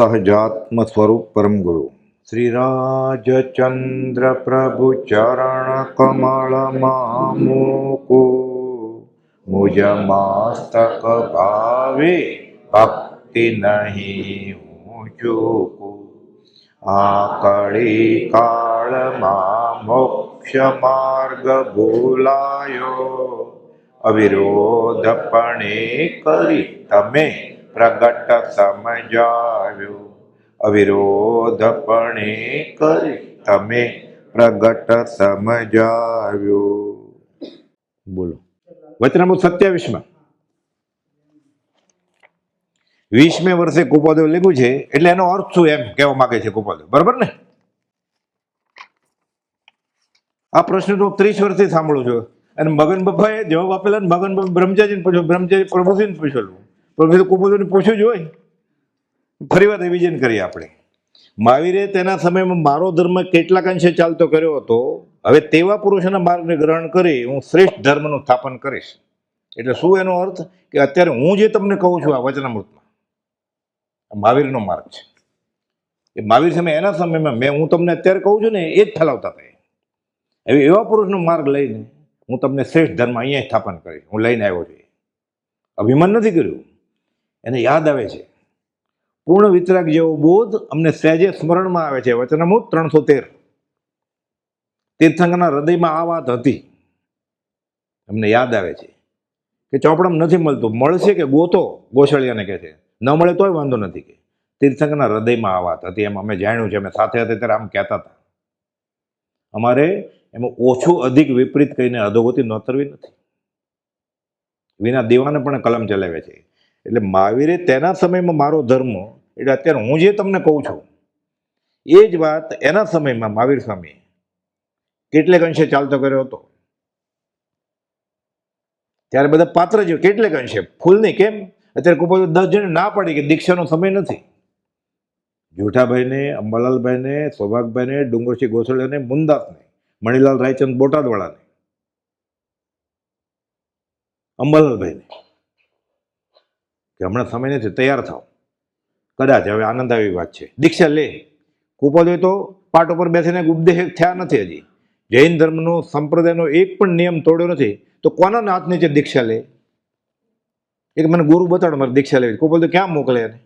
સહજાત્મ સ્વરૂપ પરમ ગુરુ શ્રી રાજચંદ્ર પ્રભુ ચરણ કમળ મામુકુ મુજ મસ્તક ભાવે ભક્તિ નહીં હું ચૂકું આ કળી કાળમાં મોક્ષ માર્ગ ભૂલાયો અવિરોધપણે કરી તમે પ્રગટ સમજાવ્યો અવિરોધપણે કરી. તમે પ્રગટ સમજાવ્યો બોલો. વચનામું સત્યાવીસમાં. વીસમે વર્ષે કુપોદેવ લીધું છે, એટલે એનો અર્થ શું એમ કહેવા માંગે છે કુપોદેવ? બરાબર ને? આ પ્રશ્ન તો ત્રીસ વર્ષથી સાંભળું છું. અને મગન બાપાએ જવાબ આપેલા મગન બાપા બ્રહ્મચારીને પૂછ્યું, બ્રહ્મચારી પ્રભુજીને પૂછેલું પ્રભુજી કુપોદેવને પૂછ્યું જ હોય. ફરી વાર રિવિઝન કરીએ આપણે. મહાવીરે તેના સમયમાં મારો ધર્મ કેટલાક અંશે ચાલતો કર્યો હતો. હવે તેવા પુરુષોના માર્ગને ગ્રહણ કરી હું શ્રેષ્ઠ ધર્મનું સ્થાપન કરીશ. એટલે શું એનો અર્થ? કે અત્યારે હું જે તમને કહું છું આ વચનામૃતમાં મહાવીરનો માર્ગ છે. એ મહાવીર સમય એના સમયમાં મેં, હું તમને અત્યારે કહું છું ને, એ જ ફેલાવતા હતા. હવે એવા પુરુષનો માર્ગ લઈને હું તમને શ્રેષ્ઠ ધર્મ અહીંયા સ્થાપન કરીશ. હું લઈને આવ્યો છું. અભિમાન નથી કર્યું. એને યાદ આવે છે. પૂર્ણ વિતરાગ જેવો બોધ અમને સહેજે સ્મરણમાં આવે છે. વચનામૃત ત્રણસો તેર તીર્થંકરના હૃદયમાં આ વાત હતી. અમને યાદ આવે છે કે ચોપડમ નથી મળતું. મળશે કે ગોતો? ગોસળિયાને કહે છે. ન મળે તોય વાંધો નથી કે. તીર્થંકરના હૃદયમાં આ વાત હતી. એમ અમે જાણ્યું છે. અમે સાથે હતા ત્યારે આમ કહેતા હતા. અમારે એમાં ઓછું અધિક વિપરીત કહીને અધોગતિ નોતરવી નથી. વિના દેવાને પણ કલમ ચલાવે છે. એટલે મહાવીરે તેના સમયમાં મારો ધર્મ, એટલે અત્યારે હું જે તમને કહું છું, એ જ વાત એના સમયમાં મહાવીર સ્વામી કેટલેક અંશે ચાલતો કર્યો હતો. ત્યારે બધા પાત્ર જ કેટલેક અંશે, ફૂલ નહીં, કેમ? અત્યારે કોઈ દસ જણ ના પડે કે દીક્ષાનો સમય નથી. જૂઠાભાઈને, અંબાલાલભાઈને, સૌભાગભાઈને, ડુંગરસિંહ ગોસળિયાને મુંદાસને મણિલાલ રાયચંદ બોટાદવાળાને, અંબાલાલભાઈને. કે હમણાં સમય નથી, તૈયાર થાવ કદાચ હવે આનંદ આવી વાત છે. દીક્ષા લે. કુપોદય તો પાટ ઉપર બેસીને ઉપદેશ થયા નથી હજી. જૈન ધર્મનો, સંપ્રદાયનો એક પણ નિયમ તોડ્યો નથી. તો કોના હાથ નીચે દીક્ષા લે? એક મને ગુરુ બતાડો મારે દીક્ષા લેવી. કુપોદય ક્યાં મોકલે એને?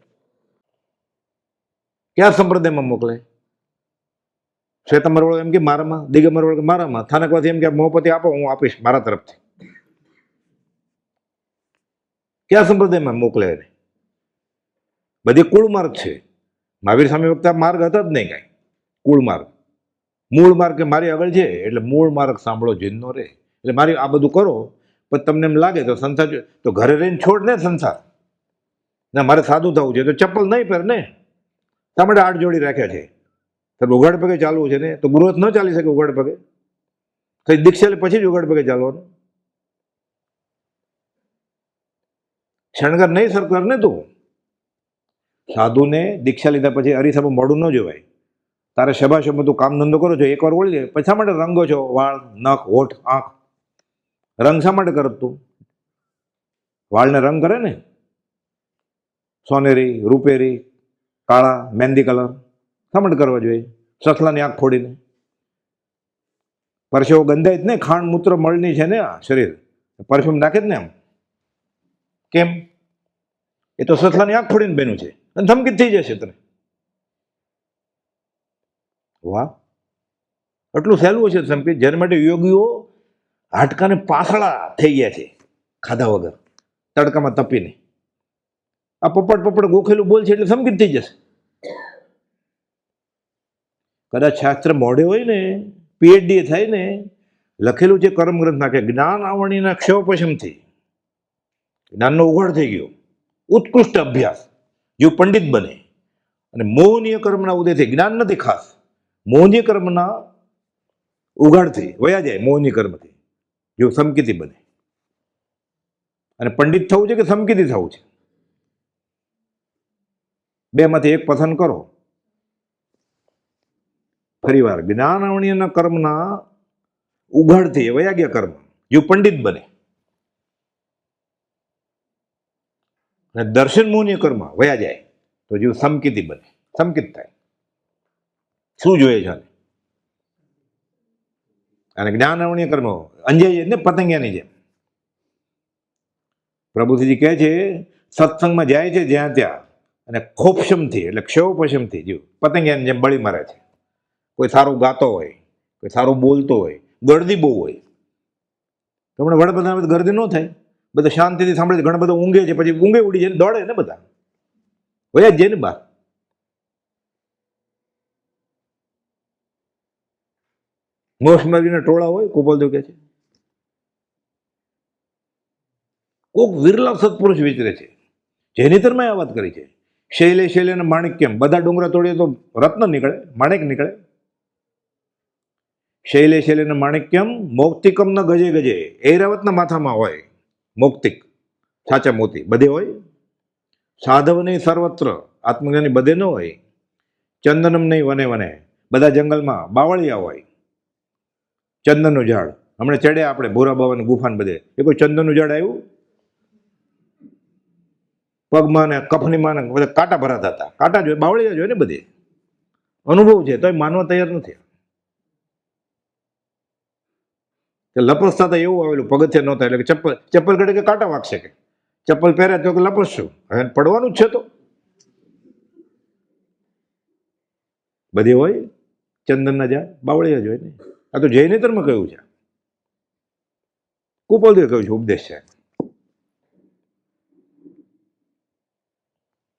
ક્યાં સંપ્રદાયમાં મોકલે? શ્વેતંબર વાળો એમ કે મારામાં દિગંબર વાળો કે મારામાં? સ્થાનકવાથી એમ કે મોહપતિ આપો, હું આપીશ મારા તરફથી. કયા સંપ્રદાયમાં મોકલે એને? બધી કુળ માર્ગ છે. મહાવીર સ્વામી વખતે માર્ગ હતા જ નહીં કાંઈ. કુળ માર્ગ મૂળ માર્ગ કે મારી આગળ છે, એટલે મૂળ માર્ગ સાંભળો જીનનો રે. એટલે મારી આ બધું કરો, પણ તમને એમ લાગે તો સંસાર તો ઘરે રહીને છોડ ને સંસાર. ના, મારે સાદું થવું છે, તો ચપ્પલ નહીં પહેર ને. માટે આઠ જોડી રાખ્યા છે. તમે ઉઘાડ પગે ચાલવું છે ને, તો ગૃહસ્થ ન ચાલી શકે ઉઘાડ પગે. કઈ દીક્ષા પછી જ ઉઘાડ પગે ચાલવાનું. શણગાર નહીં, સર, કર ને તું. સાધુને દીક્ષા લીધા પછી અરીસામાં મોડું ન જોવાય. તારે શબાશમાં તું કામ ધંધો કરો છો, એકવાર ઓળી લે. પછી શા માટે રંગો છો? વાળ, નખ, હોઠ, આંખ. રંગ શા માટે કરત તું? વાળને રંગ કરે ને? સોનેરી, રૂપેરી, કાળા, મહેંદી કલર. શા માટે કરવા જોઈએ? સસલાની આંખ ફોડીને પરસેવો ગંધાય જ ને ખાંડ મૂત્ર મળની છે ને આ શરીર. પરફ્યુમ નાખે જ ને આમ કેમ? એ તો સસલાની આંખ ફોડીને બન્યું છે. અને ધમકી થઈ જશે તને. વાહ. આટલું સહેલું છે ધમકી. જેના માટે યોગીઓ હાડકાને પાસળા થઈ ગયા છે ખાધા વગર. તડકામાં તપીને. આ પપડ પપડ ગોખેલું બોલ છે એટલે સમકિત થઈ જશે. કદાચ શાસ્ત્ર મોઢે હોય ને પીએચડી થાય ને, લખેલું છે કર્મ કે જ્ઞાન આવણીના ક્ષયોપશમથી પશમથી જ્ઞાનનો ઉઘાડ થઈ ગયો. ઉત્કૃષ્ટ અભ્યાસ. જીવ પંડિત બને. અને મોહનીય કર્મના ઉદયથી જ્ઞાન નથી ખાસ. મોહનીય કર્મના ઉઘાડથી વયા જાય મોહનીય કર્મથી. જો સમકીતી બને. અને પંડિત થવું છે કે સમકીતી થવું છે? બેમાંથી એક પસંદ કરો. ફરીવાર જ્ઞાન આવણીયના કર્મના ઉઘાડથી વયા ગયા કર્મ. જીવ પંડિત બને. અને દર્શન મોહનીય કર્મ વયા જાય, તો જીવ સમકિતી બને, સમકિત થાય. શું જોઈએ છે અને જ્ઞાન અવણીય કર્મ અંજાઈ ને પતંગિયાની જેમ. પ્રભુજી કહે છે, સત્સંગમાં જાય છે જ્યાં ત્યાં, અને ખોપશમથી, એટલે ક્ષયોપશમથી જીવ પતંગિયાની જેમ બળી મારે છે. કોઈ સારું ગાતો હોય, કોઈ સારું બોલતો હોય ગળદી બહુ હોય. તો હમણાં વડાપ્રધાન ગરદી ન થાય. બધા શાંતિથી સાંભળે છે ઘણા બધા ઊંઘે છે, પછી ઊંઘે ઉડી જાય, દોડે ને બધા. વયા જ ને બહાર મોસમરીના ટોળા હોય ગોપાલદેવ કે છે. કોક વિરલા સત્પુરુષ વિચરે છે. જેનિતરમાં આ વાત કરી છે. શૈલે શૈલે અને માણિક્યમ બધા ડુંગરા તોડીએ તો રત્ન નીકળે, માણેક નીકળે. શૈલે શૈલે અને માણિક્યમ મૌક્તિકમ ન ગજે ગજે, ઐરાવતના માથામાં હોય. મૌક્તિક, સાચા મોતી. બધે હોય? સાધવને સર્વત્ર, આત્મજ્ઞાની બધે ન હોય? ચંદનમ નહીં વને વને. બધા જંગલમાં બાવળિયા હોય. ચંદનનું ઝાડ. હમણાં ચડ્યા આપણે ભૂરા બાવાની ગુફાને બધે. એ કોઈ ચંદનનું ઝાડ આવ્યું? પગમાં ને કફનીમાં ને બધા કાંટા ભરાતા હતા. કાંટા જોઈએ બાવળિયા જોઈએ ને બધે. અનુભવ છે, તોય માનવા તૈયાર નથી. કે લપસતા તો એવું આવેલું, પગથિયા નહોતા એટલે કે ચપ્પલ ચપ્પલ ઘડે કે કાંટા વાગશે કે? ચપ્પલ પહેર્યા તો કે લપસશું હવે પડવાનું જ છે તો. બધી હોય? ચંદનના ઝાડ બાવળીયા જ હોય ને? આ તો જૈનેતરમાં કહ્યું છે. કુપલદેવે કહ્યું છે, ઉપદેશ છે.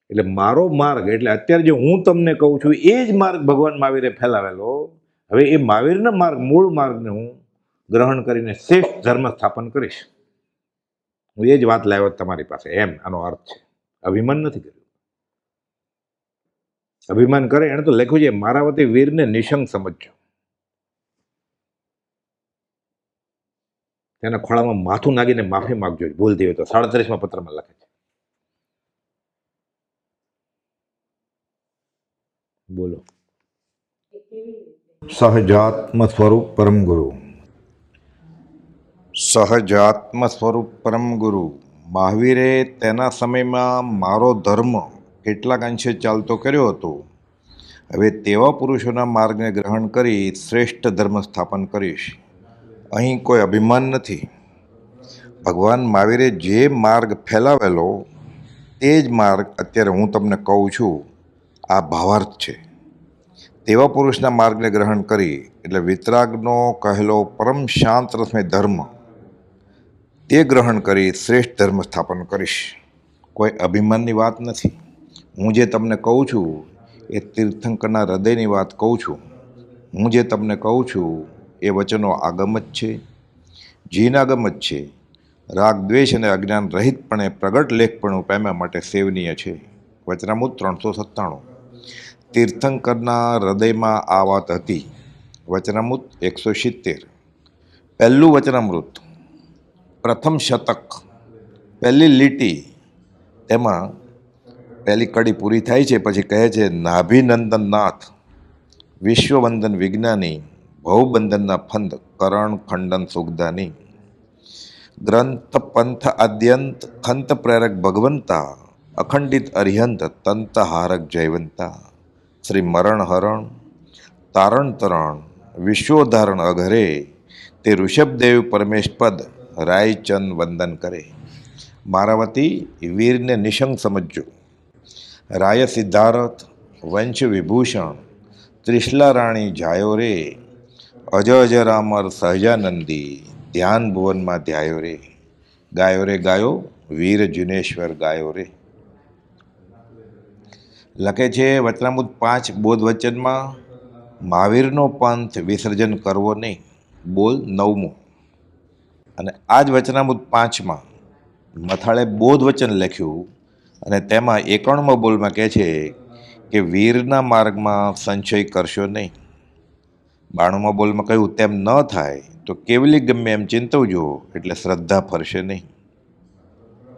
એટલે મારો માર્ગ, એટલે અત્યારે જે હું તમને કહું છું, એ જ માર્ગ ભગવાન મહાવીરે ફેલાવેલો. હવે એ મહાવીરના માર્ગ, મૂળ માર્ગને હું ગ્રહણ કરીને શ્રેષ્ઠ ધર્મ સ્થાપન કરીશ. હું એ જ વાત લાવ્યો તમારી પાસે. એમ, આનો અર્થ છે. અભિમાન નથી કર્યું. અભિમાન કરે એણે તો લખ્યું છે મારા વતી વીરને નિશંક સમજજો. તેના ખોળામાં માથું નાગીને માફી માગજો. ભૂલથી હોય તો સાડત્રીસમાં પત્રમાં લખે છે. બોલો. સહજાત્મ સ્વરૂપ પરમ ગુરુ. સહજાત્મ સ્વરૂપ પરમ ગુરુ. મહાવીરે તેના સમયમાં મારો ધર્મ કેટલાક અંશે ચાલતો કર્યો હતો. હવે તેવા પુરુષોના માર્ગને ગ્રહણ કરી શ્રેષ્ઠ ધર્મ સ્થાપન કરીશ. અહીં કોઈ અભિમાન નથી. ભગવાન મહાવીરે જે માર્ગ ફેલાવેલો, તે જ માર્ગ અત્યારે હું તમને કહું છું, આ ભાવાર્થ છે. તેવા પુરુષના માર્ગને ગ્રહણ કરી એટલે વિતરાગનો કહેલો પરમ શાંત રસમય ધર્મ તે ગ્રહણ કરી શ્રેષ્ઠ ધર્મ સ્થાપન કરીશ. કોઈ અભિમાનની વાત નથી. હું જે તમને કહું છું, એ તીર્થંકરના હૃદયની વાત કહું છું. હું જે તમને કહું છું, એ વચનો આગમ જ છે. જીનાગમ જ છે. રાગ, દ્વેષ અને અજ્ઞાન રહિતપણે, પ્રગટ લેખપણું પામ્યા માટે સેવનીય છે. વચનામૃત ત્રણસો સત્તાણું. તીર્થંકરના હૃદયમાં આ વાત હતી. વચનામૃત એકસો સિત્તેર. પહેલું વચનામૃત પ્રથમ શતક, પહેલી લીટી, તેમાં પહેલી કડી પૂરી થાય છે, પછી કહે છે નાભિનંદન નાથ વિશ્વવંદન વિજ્ઞાની, ભવબંધનના ફંદ, કરણ ખંડન સુગદાની, ગ્રંથ પંથ આદ્યંત, ખંત પ્રેરક ભગવંતા, અખંડિત અરિહંત, તંતહારક જયવંતા શ્રી મરણ હરણ, તારણ તરણ વિશ્વોધારણ અઘરે, તે ઋષભદેવ પરમેશ પદ રાયચંદ વંદન કરે. મારા વતી વીરને નિશંક સમજજો. રાય સિદ્ધાર્થ, વંશ વિભૂષણ, ત્રિશલા રાણી જાયો રે. અજ રામર સહજાનંદી, ધ્યાન ભુવનમાં ધ્યાયો રે. ગાયો રે ગાયો, વીર જુનેશ્વર ગાયો રે. લખે છે વચનામુદ પાંચ બોધ વચનમાં મહાવીરનો પંથ વિસર્જન કરવો નહીં. બોલ નવમું. અને આ જ વચનામૃત પાંચમાં મથાળે બોધ વચન લખ્યું અને તેમાં એકાણમાં બોલમાં કહે છે કે વીરના માર્ગમાં સંશય કરશો નહીં. બાણુમાં બોલમાં કહ્યું, તેમ ન થાય તો કેવલી ગમે એમ ચિંતવજો, એટલે શ્રદ્ધા ફરશે નહીં.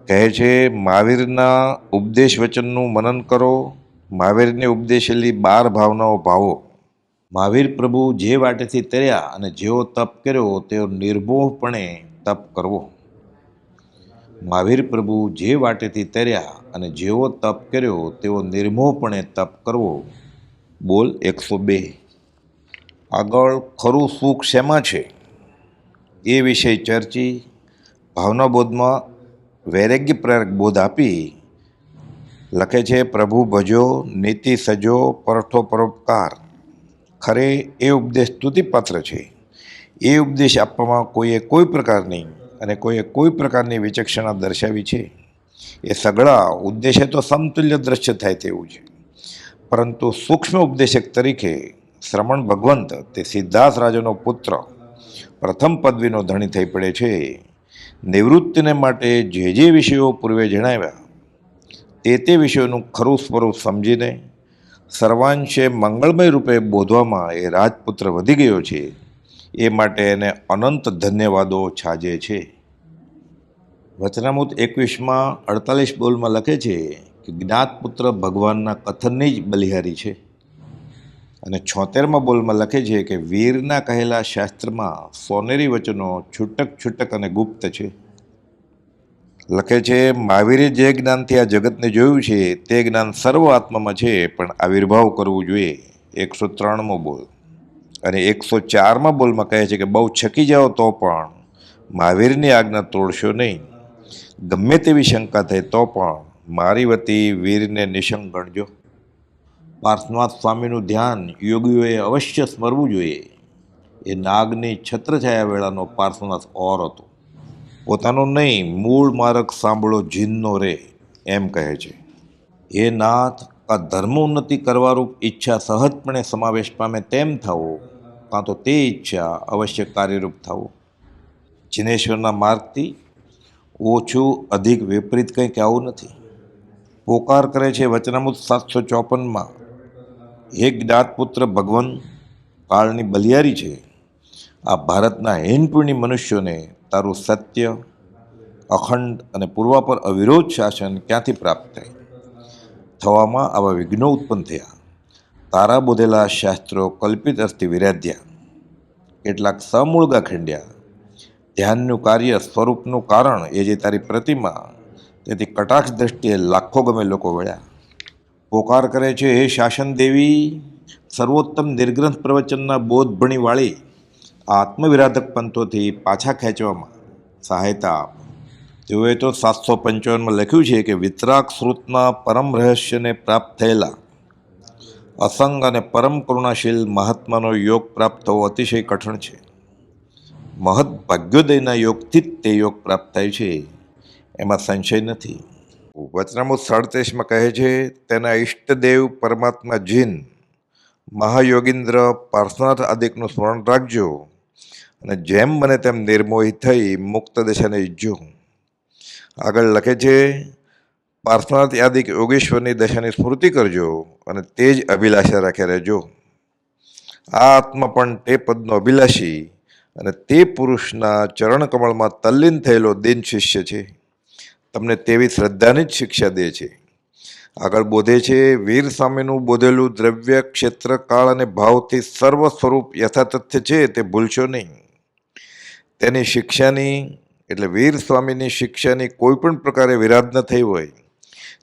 કહે છે મહાવીરના ઉપદેશ વચનનું મનન કરો મહાવીરને ઉપદેશેલી બાર ભાવનાઓ ભાવો. મહાવીર પ્રભુ જે વાટેથી તર્યા અને જેવો તપ કર્યો, તેઓ નિર્મોહપણે તપ કરવો. મહાવીર પ્રભુ જે વાટેથી તર્યા અને જેવો તપ કર્યો તેવો નિર્મોહપણે તપ કરવો. બોલ એકસો બે. આગળ, ખરું સુખ શેમાં છે? એ વિષય ચર્ચી ભાવના બોધમાં વૈરાગ્ય પ્રેરક બોધ આપી, લખે છે, પ્રભુ ભજો, નીતિ સજો, પરઠો પરોપકાર. ખરે એ ઉપદેશ સ્તુતિપાત્ર છે. એ ઉપદેશ આપવામાં કોઈએ કોઈ પ્રકારની અને કોઈએ કોઈ પ્રકારની વિચક્ષણા દર્શાવી છે? એ સગળા ઉદ્દેશે તો સમતુલ્ય દ્રશ્ય થાય તેવું છે. પરંતુ સૂક્ષ્મ ઉપદેશક તરીકે શ્રમણ ભગવંત તે સિદ્ધાર્થ રાજાનો પુત્ર, પ્રથમ પદવીનો ધણી થઈ પડે છે. નિવૃત્તિને માટે જે જે વિષયો પૂર્વે જણાવ્યા, તે તે વિષયોનું ખરું સ્વરૂપ સમજીને સર્વાંશે મંગળમય રૂપે બોધવામાં એ રાજપુત્ર વધી ગયો છે. એ માટે એને અનંત ધન્યવાદો છાજે છે. વચનામૃત એકવીસમાં અડતાલીસ બોલમાં લખે છે કે જ્ઞાતપુત્ર ભગવાનના કથનની જ બલિહારી છે. અને છોતેરમાં બોલમાં લખે છે કે વીરના કહેલા શાસ્ત્રમાં સોનેરી વચનો છૂટક છૂટક અને ગુપ્ત છે. લખે છે મહાવીરે જે જ્ઞાનથી આ જગતને જોયું છે, તે જ્ઞાન સર્વ આત્મામાં છે, પણ આવિર્ભાવ કરવું જોઈએ. એકસો ત્રણમો બોલ. અને એકસો ચારમાં બોલમાં કહે છે કે, બહુ છકી જાઓ તો પણ મહાવીરની આજ્ઞા તોડશો નહીં. ગમે તેવી શંકા થાય તો પણ મારી વતી વીરને નિશંક ગણજો. પાર્થનાથ સ્વામીનું ધ્યાન યોગીઓએ અવશ્ય સ્મરવું જોઈએ. એ નાગની છત્રછાયા વેળાનો પાર્થનાથ ઓર હતો. પોતાનો નહીં, મૂળ માર્ગ સાંભળો, જીનનો રે, એમ કહે છે. એ નાથ, આ ધર્મ ઉન્નતિ કરવારૂપ ઈચ્છા સહજપણે સમાવેશ પામે તેમ થવો કાં તો તે ઈચ્છા અવશ્ય કાર્યરૂપ થવો જિનેશ્વરના માર્ગથી ઓછું, અધિક, વિપરીત કંઈક આવું નથી. પોકાર કરે છે વચનામૃત સાતસો ચોપનમાં. હે જ્ઞાતપુત્ર ભગવાન કાળની બલિયારી છે. આ ભારતના હેનપુણ્ય મનુષ્યોને તારું સત્ય, અખંડ અને પૂર્વ પર અવિરોધ શાસન ક્યાંથી પ્રાપ્ત થાય? થવામાં આવા વિઘ્નો ઉત્પન્ન થયા. તારા બોધેલા શાસ્ત્રો કલ્પિત અર્થથી વિરાધ્યા કેટલાક સમૂળગા ખંડ્યા. ધ્યાનનું કાર્ય સ્વરૂપનું કારણ એ જે તારી પ્રતિમા, તેથી કટાક્ષ દ્રષ્ટિએ લાખો ગમે લોકો વળ્યા. પોકાર કરે છે, હે શાસન દેવી સર્વોત્તમ નિર્ગ્રંથ પ્રવચનના બોધ ભણીવાળી આત્મવિરાધક પંથોથી પાછા ખેંચવામાં સહાયતા આપ. તેઓએ તો સાતસો પંચાવનમાં લખ્યું છે કે વિતરાગ શ્રુતના પરમ રહસ્યને પ્રાપ્ત થયેલા અસંગ અને પરમ કરુણાશીલ મહાત્માનો યોગ પ્રાપ્ત થવો અતિશય કઠણ છે. મહદ ભાગ્યોદયના યોગથી જ તે યોગ પ્રાપ્ત થાય છે. એમાં સંશય નથી. વચનામૃત સાડત્રીસમાં કહે છે, તેના ઈષ્ટદેવ પરમાત્મા જીન મહાયોગિન્દ્ર પાર્શ્વનાથ આદિકનું સ્મરણ રાખજો. અને જેમ બને તેમ નિર્મોહી થઈ મુક્ત દશાને ઈજ્જો આગળ લખે છે પાર્થનાથ યાદિક યોગેશ્વરની દશાની સ્મૃતિ કરજો અને તે જ અભિલાષા રાખે રહેજો. આ આત્મા પણ તે પદનો અભિલાષી અને તે પુરુષના ચરણકમળમાં તલ્લીન થયેલો દિન શિષ્ય છે. તમને તેવી શ્રદ્ધાની જ શિક્ષા દે છે. આગળ બોધે છે, વીર સામેનું બોધેલું દ્રવ્ય ક્ષેત્ર કાળ અને ભાવથી સર્વ સ્વરૂપ યથાતથ્ય છે, તે ભૂલશો નહીં. તેની શિક્ષાની, એટલે વીર સ્વામીની શિક્ષાની કોઈ પણ પ્રકારે વિરાધ ન થઈ હોય.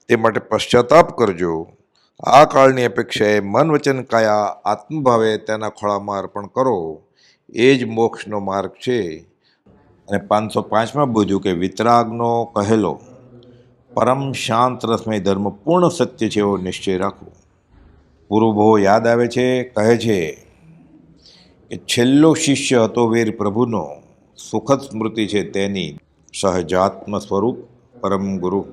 તે માટે પશ્ચાતાપ કરજો. આ કાળની અપેક્ષાએ મન વચન કાયા આત્મભાવે તેના ખોળામાં અર્પણ કરો. એ જ મોક્ષનો માર્ગ છે. અને પાંચસો પાંચમાં બોધ્યું કે, વિતરાગનો કહેલો. પરમ શાંત રસમય ધર્મ પૂર્ણ સત્ય છે એવો નિશ્ચય રાખવો. પૂર્વભો યાદ આવે છે, કહે છે કે છેલ્લો શિષ્ય હતો વીર પ્રભુનો. સુખદ સ્મૃતિ છે તેની. સહજાત્મ સ્વરૂપ પરમ ગુરુ.